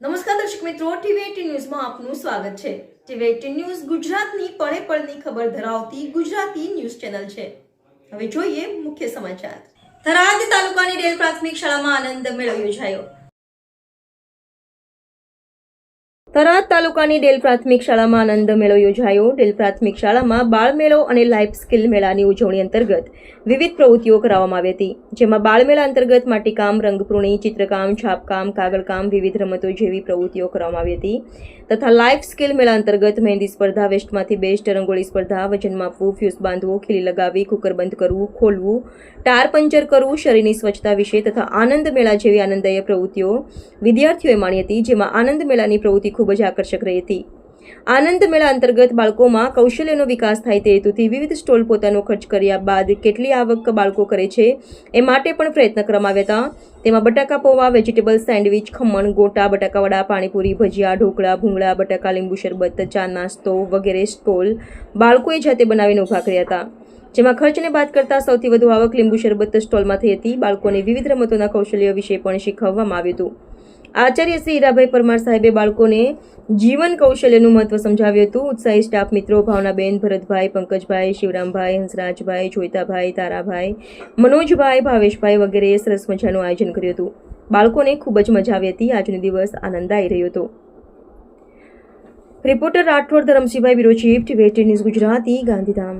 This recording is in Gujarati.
નમસ્કાર દર્શક મિત્રો ટીવી ન્યૂઝમાં આપનું સ્વાગત છે. ટીવી ન્યૂઝ ગુજરાતની પળે પળની ખબર ધરાવતી ગુજરાતી ન્યૂઝ ચેનલ છે. હવે જોઈએ મુખ્ય સમાચાર. થરાદ તાલુકાની રેલ પ્રાથમિક શાળામાં આનંદ મેળો યોજાયો. થરાદ તાલુકાની ડેલ પ્રાથમિક શાળામાં આનંદ મેળો યોજાયો. ડેલ પ્રાથમિક શાળામાં બાળ મેળો અને લાઇફ સ્કિલ મેળાની ઉજવણી અંતર્ગત વિવિધ પ્રવૃત્તિઓ કરાવવામાં આવી હતી. જેમાં બાળમેળા અંતર્ગત માટીકામ, રંગપૂર્ણી, ચિત્રકામ, છાપકામ, કાગળકામ વિવિધ રમતો જેવી પ્રવૃત્તિઓ કરવામાં આવી હતી. તથા લાઇફ સ્કિલ મેળા અંતર્ગત મહેંદી સ્પર્ધા, વેસ્ટમાંથી બેસ્ટ રંગોળી સ્પર્ધા, વજન માપવું, ફ્યુઝ બાંધવું, ખીલી લગાવવી કુકર બંધ કરવું, ખોલવું, ટાર પંચર કરવું, શરીરની સ્વચ્છતા વિશે તથા આનંદ મેળા જેવી આનંદદાયક પ્રવૃત્તિઓ વિદ્યાર્થીઓએ માણી હતી. જેમાં આનંદ મેળાની પ્રવૃત્તિ ખૂબ જ આકર્ષક રહી હતી. આનંદ મેળા અંતર્ગત બાળકોમાં કૌશલ્યનો વિકાસ થાય તે હેતુથી વિવિધ સ્ટોલ પોતાનો ખર્ચ કર્યા બાદ કેટલી આવક બાળકો કરે છે એ માટે પણ પ્રયત્ન કરવામાં આવ્યા હતા. તેમાં બટાકા પૌવા, વેજીટેબલ સેન્ડવિચ, ખમણ, ગોટા બટાકાવડા પાણીપુરી, ભજીયા, ઢોકળા, ભૂંગળા, બટાકા, લીંબુ શરબત, ચા, નાસ્તો વગેરે સ્ટોલ બાળકોએ જાતે બનાવીને ઊભા કર્યા હતા. જેમાં ખર્ચને બાદ કરતા સૌથી વધુ આવક લીંબુ શરબત સ્ટોલમાં થઈ હતી. બાળકોને વિવિધ રમતોના કૌશલ્ય વિશે પણ શીખવવામાં આવ્યું હતું. આચાર્ય શ્રી હીરાભાઈ પરમાર સાહેબે બાળકોને જીવન કૌશલ્યનું મહત્વ સમજાવ્યું હતું. ઉત્સાહી સ્ટાફ મિત્રો, ભાવનાબેન, ભરતભાઈ, પંકજભાઈ, શિવરામભાઈ, હંસરાજભાઈ, જોઈતાભાઈ, તારાભાઈ, મનોજભાઈ, ભાવેશભાઈ વગેરેએ સરસ મજાનું આયોજન કર્યું હતું. બાળકોને ખૂબ જ મજા આવી હતી. આજનો દિવસ આનંદાઈ રહ્યો હતો. Reporter Rathod Dharamsinhbhai bureau chief TV news Gujarati, Gandhidham.